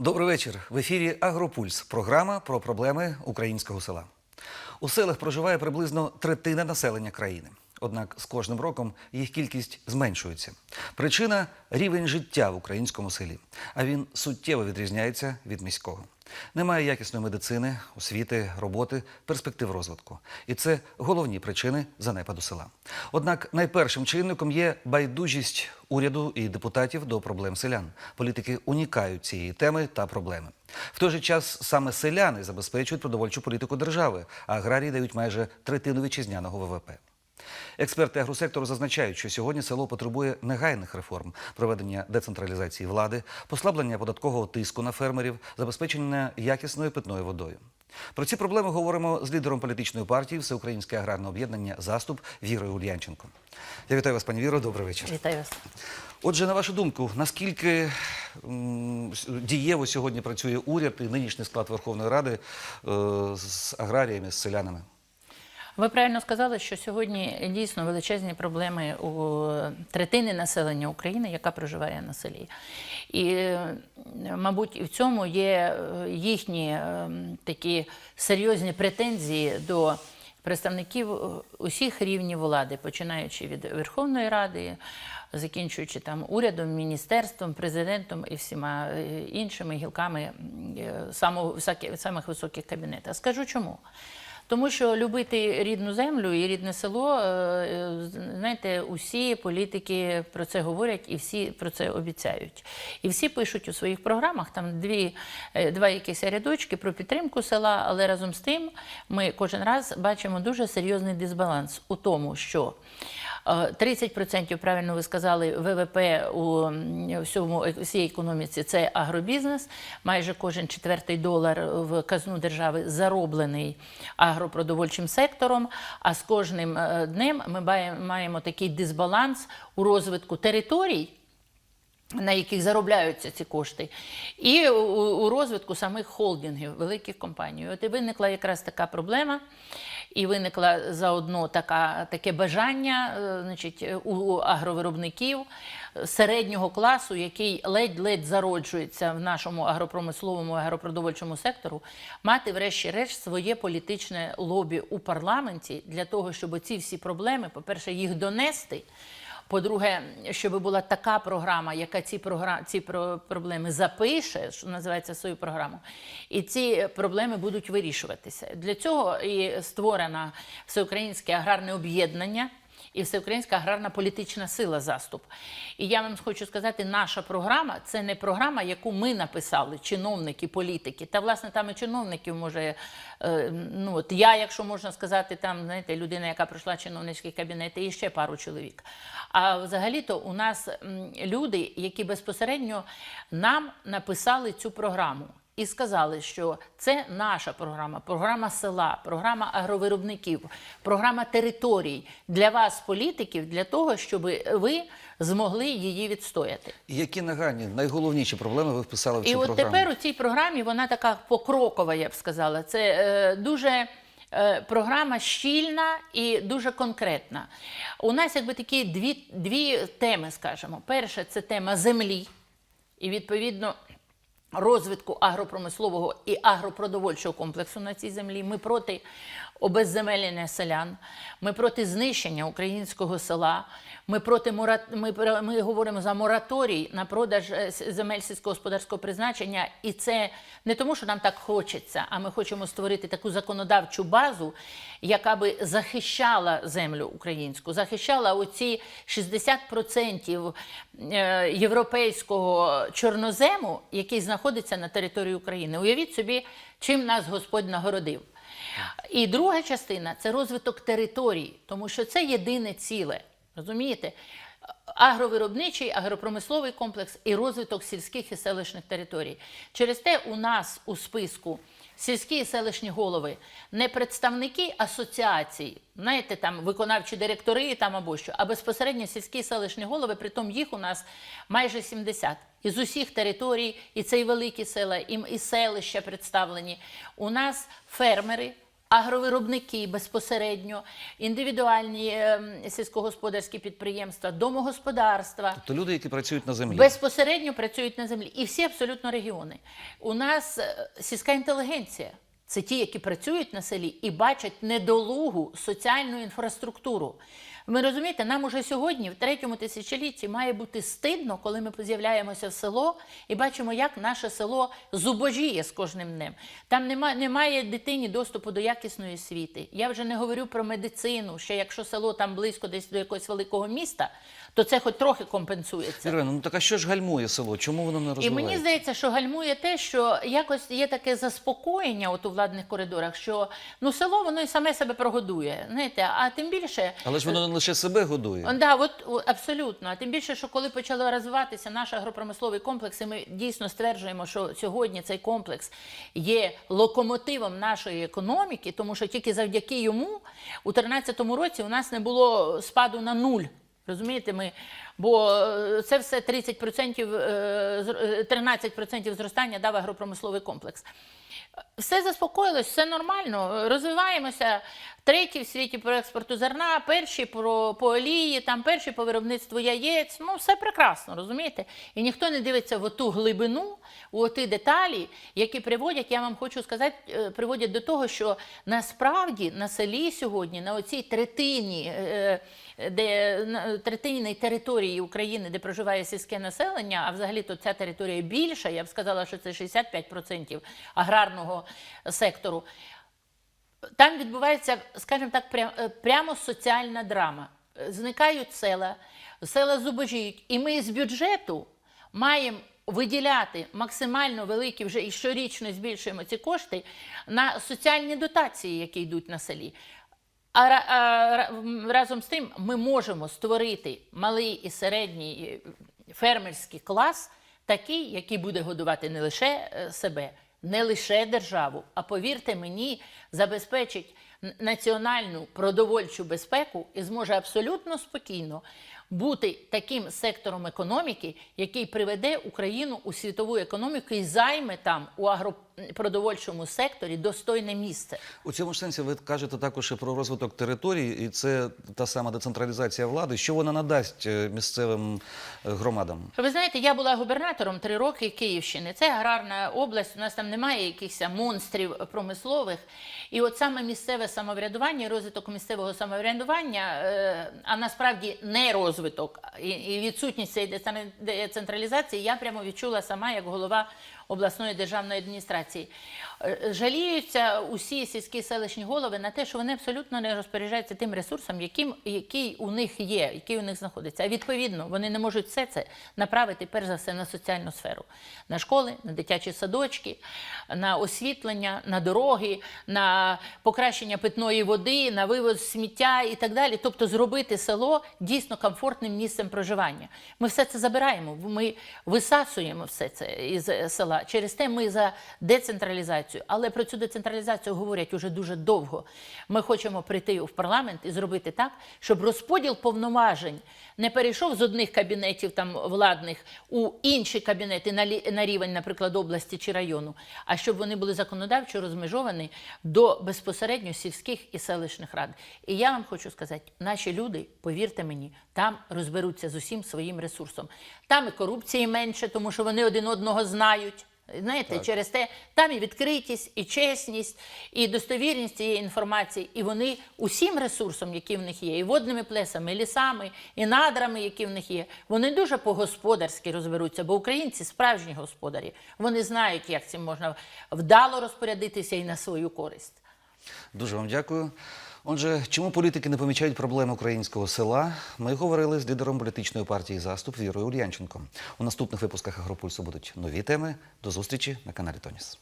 Добрий вечір. В ефірі Агропульс. Програма про проблеми українського села. У селах проживає приблизно третина населення країни. Однак з кожним роком їх кількість зменшується. Причина рівень життя в українському селі. А він суттєво відрізняється від міського. Немає якісної медицини, освіти, роботи, перспектив розвитку. І це головні причини занепаду села. Однак найпершим чинником є байдужість уряду і депутатів до проблем селян. Політики унікають цієї теми та проблеми. В той же час саме селяни забезпечують продовольчу політику держави, а аграрії дають майже третину вітчизняного ВВП. Експерти агросектору зазначають, що сьогодні село потребує негайних реформ, проведення децентралізації влади, послаблення податкового тиску на фермерів, забезпечення якісною питною водою. Про ці проблеми говоримо з лідером політичної партії Всеукраїнське аграрне об'єднання Заступ Вірою Ульянченко. Я вітаю вас, пані Віро. Добрий вечір. Вітаю вас. Отже, на вашу думку, наскільки дієво сьогодні працює уряд і нинішній склад Верховної Ради е, з аграріями, з селянами? Ви правильно сказали, що сьогодні дійсно величезні проблеми у третини населення України, яка проживає на селі. І, е, мабуть, в цьому є е, їхні е, такі серйозні претензії до представників усіх рівнів влади, починаючи від Верховної Ради, закінчуючи там урядом, міністерством, президентом і всіма іншими гілками самих високих кабінетів. Скажу чому. Тому що любити рідну землю і рідне село, е, е, знаєте, усі політики про це говорять і всі про це обіцяють. І всі пишуть у своїх програмах там дві, е, два якісь рядочки про підтримку села, але разом з тим ми кожен раз бачимо дуже серйозний дисбаланс у тому, що 30% правильно ви сказали, ВВП у всьому е, всій економіці це агробізнес. Майже кожен четвертий долар в казну держави зароблений агропродовольчим сектором. А з кожним е, днем ми маємо такий дисбаланс у розвитку територій на яких заробляються ці кошти, і у розвитку самих холдингів, великих компаній. От і виникла якраз така проблема, і виникла заодно така, таке бажання е, значить, у агровиробників середнього класу, який ледь-ледь зароджується в нашому агропромисловому агропродовольчому сектору, мати, врешті-решт, своє політичне лобі у парламенті для того, щоб ці всі проблеми, по-перше, їх донести. По-друге, щоб була така програма, яка ці, програ... ці про- проблеми запише, що називається свою програму, і ці проблеми будуть вирішуватися. Для цього і створено всеукраїнське аграрне об'єднання. І всеукраїнська аграрна політична сила заступ. І я вам хочу сказати, наша програма це не програма, яку ми написали, чиновники, політики. Та власне там і чиновників може. е, Ну от я, якщо можна сказати, там знаєте, людина, яка пройшла чиновницький кабінет, і ще пару чоловік. А взагалі-то у нас люди, які безпосередньо нам написали цю програму. І сказали, що це наша програма, програма села, програма агровиробників, програма територій для вас, політиків, для того, щоб ви змогли її відстояти. І Які нагальні, найголовніші проблеми ви вписали в І цю от тепер у цій програмі вона така покрокова, я б сказала. Це е, дуже. е, Програма щільна і дуже конкретна. У нас якби такі дві, дві теми, скажімо. Перша це тема землі, і відповідно розвитку агропромислового і агропродовольчого комплексу на цій землі. Ми проти обезземелення селян, ми проти знищення українського села. Ми проти мора... ми, ми говоримо за мораторій на продаж е, земель сільськогосподарського призначення, і це не тому, що нам так хочеться, а ми хочемо створити таку законодавчу базу, яка би захищала землю українську, захищала оці 60% е, європейського чорнозему, який знаходиться на території України. Уявіть собі, чим нас Господь нагородив. І друга частина це розвиток територій, тому що це єдине ціле. Розумієте? Агровиробничий, агропромисловий комплекс і розвиток сільських і селищних територій. Через те у нас у списку сільські і селищні голови не представники асоціацій, знаєте, там виконавчі директори там або що, а безпосередньо сільські і селищні голови, притом їх у нас майже 70. Із усіх територій, і це і великі села, і, і селища представлені. У нас фермери, агровиробники безпосередньо, індивідуальні е, сільськогосподарські підприємства, домогосподарства. Тобто люди, які працюють на землі. Безпосередньо працюють на землі. І всі абсолютно регіони. У нас е, сільська інтелігенція. Це ті, які працюють на селі і бачать недолугу соціальну інфраструктуру. Ми розумієте, нам уже сьогодні, в третьому тисячолітті, має бути стидно, коли ми з'являємося в село і бачимо, як наше село зубожіє з кожним днем. Там немає, немає дитині доступу до якісної освіти. Я вже не говорю про медицину. Ще якщо село там близько десь до якогось великого міста, то це хоч трохи компенсується. Ірина, ну так а що ж гальмує село? Чому воно не І мені здається, що гальмує те, що якось є таке заспокоєння от у владних коридорах, що ну село воно і саме себе прогодує. Знаєте, а тим більше. Але ж воно не лише себе годує. Он, Да, от абсолютно. А тим більше, що коли почали розвиватися наш агропромисловий комплекс, ми дійсно стверджуємо, що сьогодні цей комплекс є локомотивом нашої економіки, тому що тільки завдяки йому у 2013 році у нас не було спаду на нуль. Розумієте, ми, бо е, це все 30%, е, зр- е, 13% зростання дав агропромисловий комплекс. Все заспокоїлось, все нормально, розвиваємося. Третій в світі по експорту зерна, перші про по олії, там перші по виробництву яєць. Ну все прекрасно, розумієте? І ніхто не дивиться в оту глибину, у ті деталі, які приводять, я вам хочу сказати, е, приводять до того, що насправді на селі сьогодні, на оцій третині, е, де на території України, де проживає сільське населення, а взагалі то ця територія більша, я б сказала, що це 65% аграрного сектору. Там відбувається, скажімо так, е, прямо соціальна драма. Зникають села, села зубожіють, і ми з бюджету маємо виділяти максимально великі вже і щорічно збільшуємо ці кошти на соціальні дотації, які йдуть на селі. А, а разом з тим ми можемо створити малий і середній е, фермерський клас, такий, який буде годувати не лише е, себе, не лише державу, а повірте мені, забезпечить національну продовольчу безпеку і зможе абсолютно спокійно бути таким сектором економіки, який приведе Україну у світову економіку і займе там у агропродовольчому секторі достойне місце. У цьому сенсі ви кажете також і про розвиток територій, і це та сама децентралізація влади. Що вона надасть е, місцевим е, громадам? Ви знаєте, я була губернатором три роки Київщини. Це аграрна область. У нас там немає якихось монстрів промислових. І от саме місцеве самоврядування, розвиток місцевого самоврядування, е, а насправді не розвиток і, відсутність цієї децентралізації, я прямо відчула сама як голова обласної державної адміністрації. Е, Жаліються усі сільські селищні голови на те, що вони абсолютно не розпоряджаються тим ресурсом, який у них є, який у них знаходиться. А відповідно, вони не можуть все це направити перш за все на соціальну сферу, на школи, на дитячі садочки, на освітлення, на дороги, на покращення питної води, на вивоз сміття і так далі. Тобто зробити село дійсно комфортним місцем проживання. Ми все це забираємо, ми висасуємо все це із е, села. Через те ми за децентралізацію. Але про цю децентралізацію говорять уже дуже довго. Ми хочемо прийти в парламент і зробити так, щоб розподіл повноважень не перейшов з одних кабінетів там владних у інші кабінети на, рівень, наприклад, області чи району, а щоб вони були законодавчо розмежовані до безпосередньо сільських і селищних рад. І я вам хочу сказати, наші люди, повірте мені, там розберуться з усім своїм ресурсом. Там і корупції менше, тому що вони один одного знають. Знаєте, через те там і відкритість, і чесність, і достовірність цієї інформації, і вони усім ресурсом, які в них є, і водними плесами, і лісами, і надрами, які в них є, вони дуже по-господарськи розберуться, бо українці справжні господарі. Вони знають, як цим можна вдало розпорядитися і на свою користь. Дуже вам дякую. Отже, чому політики не помічають проблеми українського села? Ми говорили з лідером політичної партії Заступ Вірою Ульянченко. У наступних випусках Агропульсу будуть нові теми. До зустрічі на каналі Тоніс.